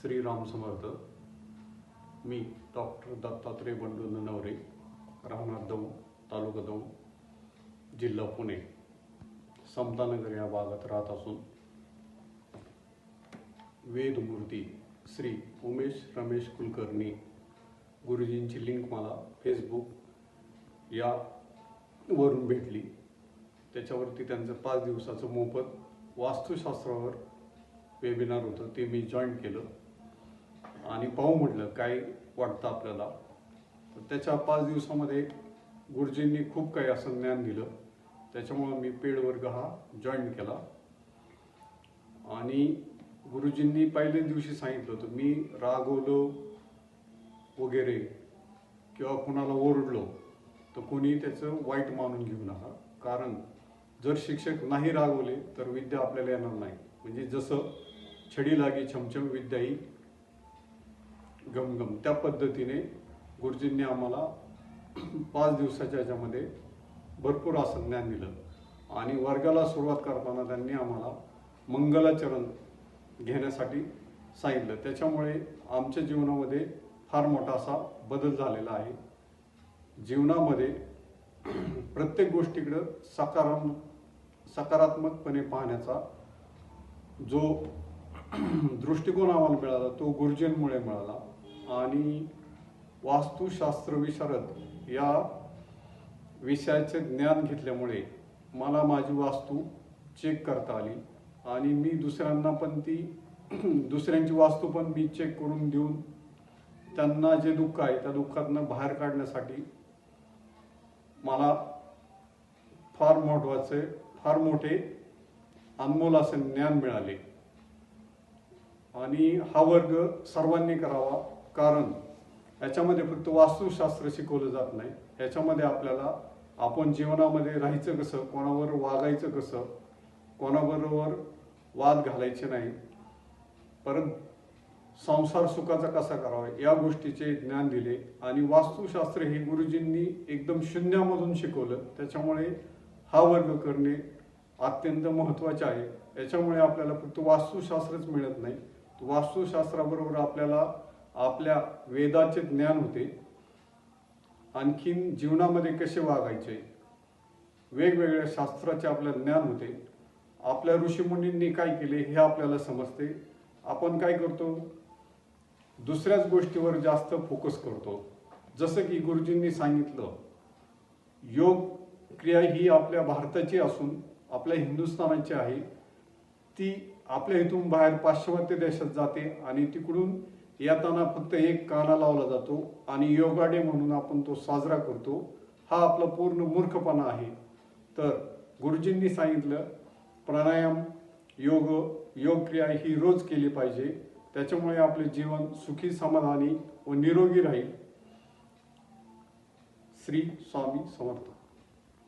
श्रीराम समर्थ मी डॉक्टर दत्तात्रय बंडू नवरे राहणार दौंड तालुका दौंड जिल्हा पुणे. समतानगर या भागात राहत असून वेदमूर्ती श्री उमेश रमेश कुलकर्णी गुरुजींची लिंक मला फेसबुक या वरून भेटली. त्याच्यावरती त्यांचं पाच दिवसाचं मोफत वास्तुशास्त्रावर वेबिनार होतं ते मी जॉईन केलं. आणि पाहू म्हटलं काय वाटतं आपल्याला? तर त्याच्या पाच दिवसामध्ये गुरुजींनी खूप काही असं ज्ञान दिलं. त्याच्यामुळं मी पेड वर्ग हा जॉईन केला. आणि गुरुजींनी पहिल्याच दिवशी सांगितलं होतं मी रागवलो वगैरे किंवा कुणाला ओरडलो तर कोणी त्याचं वाईट मानून घेऊ नका. कारण जर शिक्षक नाही रागवले तर विद्या आपल्याला येणार नाही. म्हणजे जसं छडी लागी छमछम विद्या ही गमगम त्या पद्धतीने गुरुजींनी आम्हाला पाच दिवसाच्या याच्यामध्ये भरपूर असं ज्ञान दिलं. आणि वर्गाला सुरुवात करताना त्यांनी आम्हाला मंगलाचरण घेण्यासाठी सांगितलं. त्याच्यामुळे आमच्या जीवनामध्ये फार मोठा असा बदल झालेला आहे. जीवनामध्ये प्रत्येक गोष्टीकडं सकारात्म सकारात्मकपणे पाहण्याचा जो दृष्टिकोन आम्हाला मिळाला तो गुरुजींमुळे मिळाला. आणि वास्तुशास्त्र विशारद या विषयाचे ज्ञान घेतल्यामुळे मला माझी वास्तू चेक करता आली. आणि मी दुसऱ्यांना पण ती दुसऱ्यांची वास्तू पण मी चेक करून देऊन त्यांना जे दुःख आहे त्या दुःखातनं बाहेर काढण्यासाठी मला फार महत्त्वाचे फार मोठे अनमोल असे ज्ञान मिळाले. आणि हा वर्ग सर्वांनी करावा. कारण याच्यामध्ये फक्त वास्तुशास्त्र शिकवलं जात नाही. याच्यामध्ये आपल्याला आपण जीवनामध्ये राहायचं कसं कोणावर वागायचं कसं कोणाबरोबर वाद घालायचे नाही परत संसार सुखाचा कसा करावा या गोष्टीचे ज्ञान दिले आणि वास्तुशास्त्र हे गुरुजींनी एकदम शून्यामधून शिकवलं. त्याच्यामुळे हा वर्ग करणे अत्यंत महत्त्वाचे आहे. याच्यामुळे आपल्याला फक्त वास्तुशास्त्रच मिळत नाही. वास्तुशास्त्राबरोबर आपल्याला आपल्या वेदाचे ज्ञान होते. आणखीन जीवनामध्ये कसे वागायचे? वेगवेगळ्या शास्त्राचे आपल्या ज्ञान होते. आपल्या ऋषीमुनींनी काय केले हे आपल्याला समजते. आपण काय करतो? दुसऱ्याच गोष्टीवर जास्त फोकस करतो. जसं की गुरुजींनी सांगितलं योग क्रिया ही आपल्या भारताची असून आपल्या हिंदुस्थानाची आहे. ती आपल्या इथून बाहेर पाश्चिमात्य देशात जाते आणि तिकडून येताना फक्त एक काना लावला जातो आणि योगा डे म्हणून आपण तो साजरा करतो. हा आपला पूर्ण मूर्खपणा आहे. तर गुरुजींनी सांगितलं प्राणायाम योग योग क्रिया ही रोज केली पाहिजे. त्याच्यामुळे आपले जीवन सुखी समाधानी व निरोगी राहील. श्री स्वामी समर्थ.